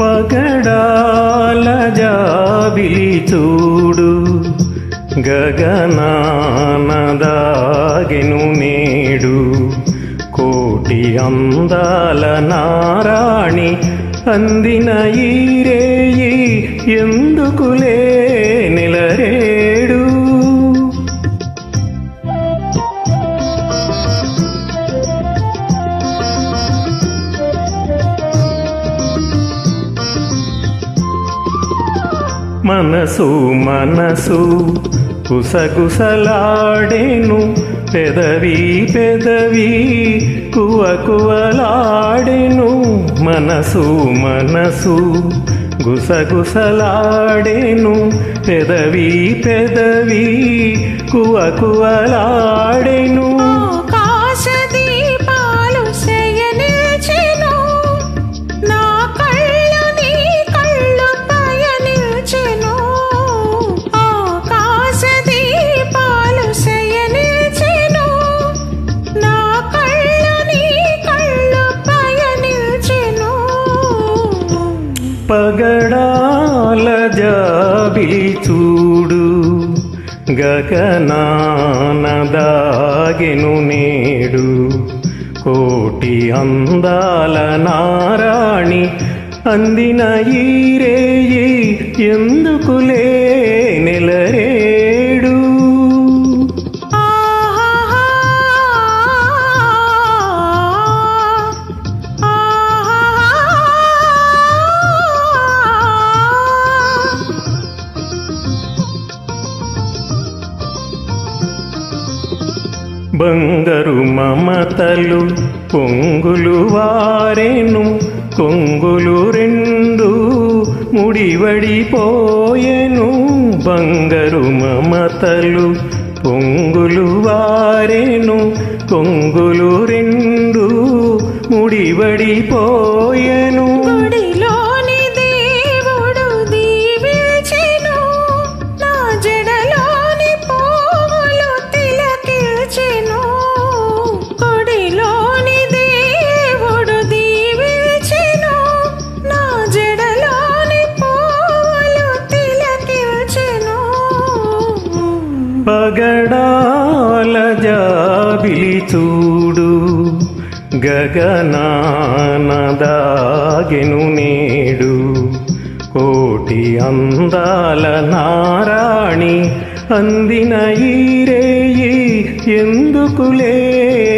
పగడాల జాబిలి చూడు గగనానదాగెను నేడు. కోటి అందాల నారాణి అందిన ఈరేయి ఎందుకులే నిలరే మనసు మనసు కుసగుసలాడేను. పెదవి పెదవి కువ కువలాడెను. మనసు మనసు గుసగుసలాడేను. పెదవి పెదవి కువ పగడాల జాబిలి చూడు గగనానదాగెను నేడు. కోటి అందాల నారాణి అందిన ఈరేయి ఎందుకులే బంగరు మమతలు పొంగులు వారెను కొంగులు రెండు ముడివడిపోయెను. బంగరు మమతలు పొంగులు వారేను కొంగులు రెండు ముడివడిపోయెను. పగడాల జాబిలి చూడు. గగనానదాగెను నేడు. కోటి అందాల నారాణి అందిన ఈరేయి ఎందుకులే